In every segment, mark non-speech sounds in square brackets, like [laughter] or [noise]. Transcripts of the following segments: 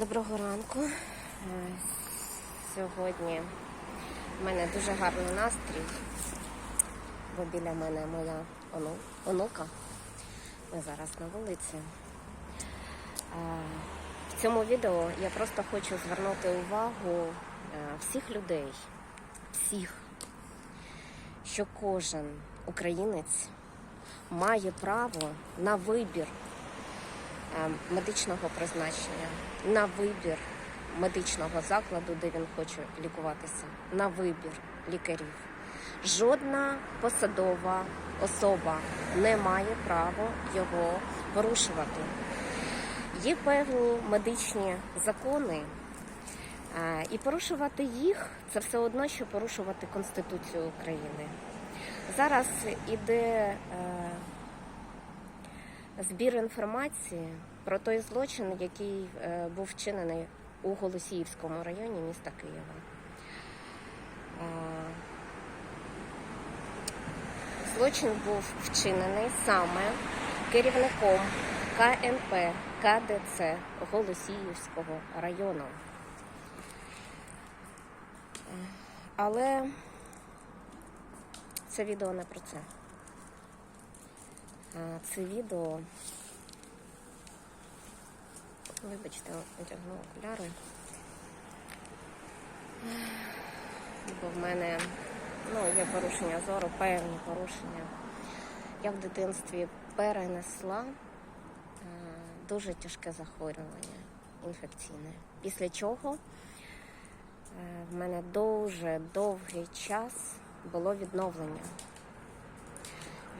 Доброго ранку. Е, Сьогодні в мене дуже гарний настрій, бо біля мене моя ону- онука. Ми зараз на вулиці. Е, В цьому відео я просто хочу звернути увагу е, всіх людей, всіх, що кожен українець має право на вибір медичного призначення, на вибір медичного закладу, де він хоче лікуватися, на вибір лікарів. Жодна посадова особа не має права його порушувати. Є певні медичні закони, е, і порушувати їх це все одно, що порушувати Конституцію України. Зараз іде е, збір інформації про той злочин, який е, був вчинений у Голосіївському районі міста Києва. Злочин був вчинений саме керівником КНП КДЦ Голосіївського району. Е, Але це відео не про це. А, Це відео. Вибачте, одягну окуляри. Бо в мене ну, є порушення зору, певні порушення. Я в дитинстві перенесла е, дуже тяжке захворювання інфекційне. Після чого е, в мене дуже довгий час було відновлення.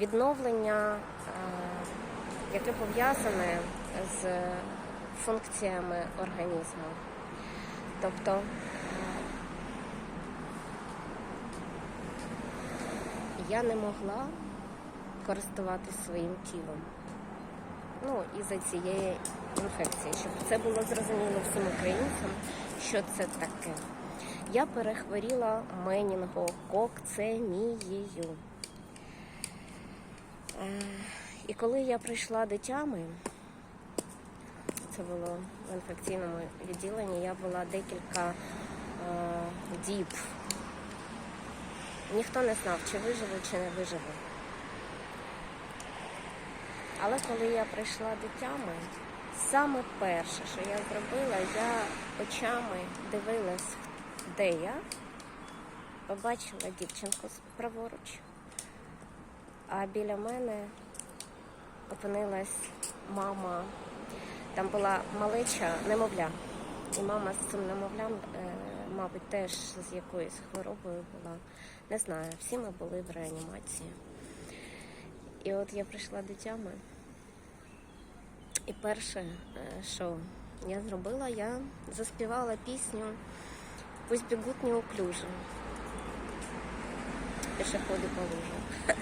Відновлення, е, яке пов'язане з функціями організму. Тобто е, я не могла користуватись своїм тілом. Ну, із-за цієї інфекції, щоб це було зрозуміло всім українцям, що це таке. Я перехворіла менінгококцемією. Е, І коли я прийшла до тями, це було в інфекційному відділенні, я була декілька е, діб. Ніхто не знав, чи виживу, чи не виживу. Але коли я прийшла до тями, саме перше, що я зробила, я очами дивилась, де я, побачила дівчинку праворуч, а біля мене опинилась мама. Там була малеча немовля. І мама з цим немовлям, е, мабуть, теж з якоюсь хворобою була. Не знаю, всі ми були в реанімації. І от я прийшла до тями. І перше, е, що я зробила, я заспівала пісню Пусть бігуть неуклюжі. Пішоходи по лужам.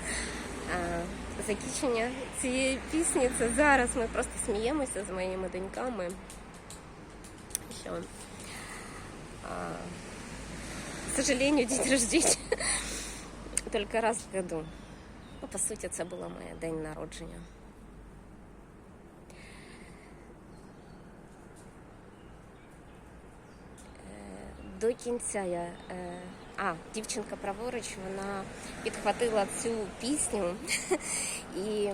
Закінчення цієї пісні це зараз. Ми просто сміємося з моїми доньками. Що, к сожалению, день рождения [laughs] только раз в году. Ну, по суті, це було моє день народження. Е, До кінця я. А, дівчинка праворуч, вона підхватила цю пісню. [laughs] І